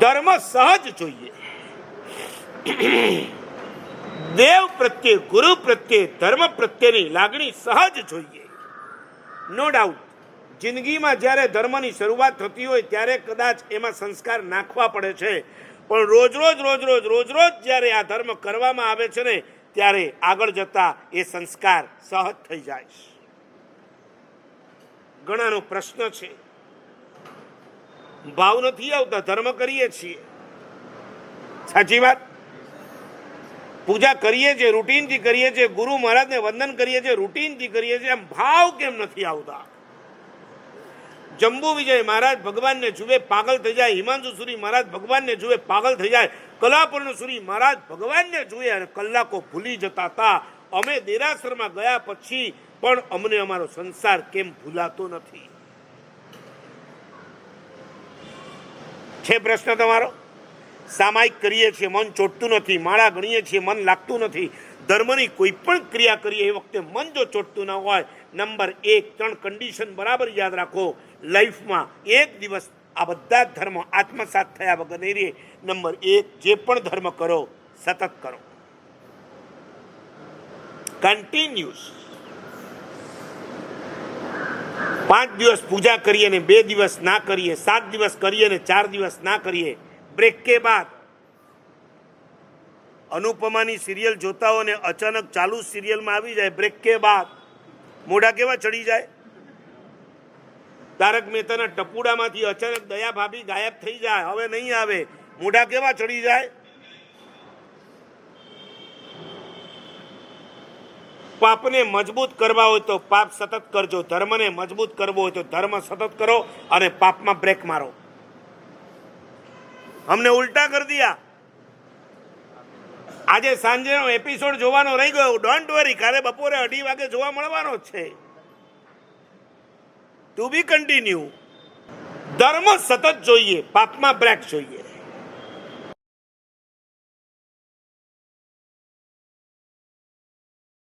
ધર્મ સહજ જોઈએ. દેવ પ્રત્યે, ગુરુ પ્રત્યે, ધર્મ પ્રત્યેની લાગણી સહજ જોઈએ. નો ડાઉટ જિંદગીમાં જ્યારે ધર્મની શરૂઆત થતી હોય ત્યારે કદાચ એમાં સંસ્કાર નાખવા પડે છે. પણ રોજ રોજ રોજ રોજ રોજ રોજ જ્યારે આ ધર્મ કરવામાં આવે છે ને, ત્યારે આગળ જતા એ સંસ્કાર સહજ થઈ જાય છે. ઘણાનો પ્રશ્ન છે ભાવ નથી આવતા, ધર્મ કરીએ છીએ. સાચી વાત? પૂજા કરીએ છીએ, રૂટીનથી કરીએ છીએ, ગુરુ મહારાજને વંદન કરીએ છીએ, રૂટીનથી કરીએ છીએ, એમ ભાવ કેમ નથી આવતા? જંબુ વિજય મહારાજ ભગવાનને જુએ, પાગલ થઈ જાય, હિમાંશુ સુરી મહારાજ ભગવાનને જુએ, પાગલ થઈ જાય, કલાપૂર્ણ સુરી મહારાજ ભગવાનને જુએ અને કલાકો ભૂલી જતા હતા. અમે દેરાસરમાં ગયા પછી પણ અમને અમારો સંસાર કેમ ભૂલાતો નથી? છે પ્રશ્ન તમારો? સામાયિક કરીએ છીએ, મન ચોટતું નથી, માળા ગણીએ છીએ, મન લાગતું નથી. ધર્મની કોઈ પણ ક્રિયા કરીએ એ વખતે મન જો ચોટતું ન હોય, નંબર એક, ત્રણ કન્ડિશન બરાબર યાદ રાખો. લાઈફમાં એક દિવસ આ બધા ધર્મ આત્મસાત થયા વગર નહીં રહે. નંબર એક, જે પણ ધર્મ કરો, સતત કરો. કન્ટિન્યુઅસ પાંચ દિવસ પૂજા કરીએ ને બે દિવસ ના કરીએ, સાત દિવસ કરીએ ને ચાર દિવસ ના કરીએ બ્રેક કે બાદ અનુપમાની સિરિયલ જોતા હો ને અચાનક ચાલુ સિરિયલમાં આવી જાય બ્રેક કે બાદ મોઢા કેવા ચડી જાય? તારક મહેતાના ટપુડામાંથી અચાનક દયા ભાભી ગાયબ થઈ જાય, હવે નહીં આવે, મોઢા કેવા ચડી જાય? પાપને મજબૂત કરવા હોય તો પાપ સતત કરજો. ધર્મને મજબૂત કરવો હોય તો ધર્મ સતત કરો અને પાપમાં બ્રેક મારો. અમને ઉલટા કરી દીયા. આજે સાંજેનો એપિસોડ જોવાનો રહી ગયો. ડોન્ટ વરી કાલે બપોરે અઢી વાગે જોવા મળવાનો છે. ટુ બી કન્ટિન્યુ ધર્મ સતત જોઈએ, પાપમાં બ્રેક જોઈએ.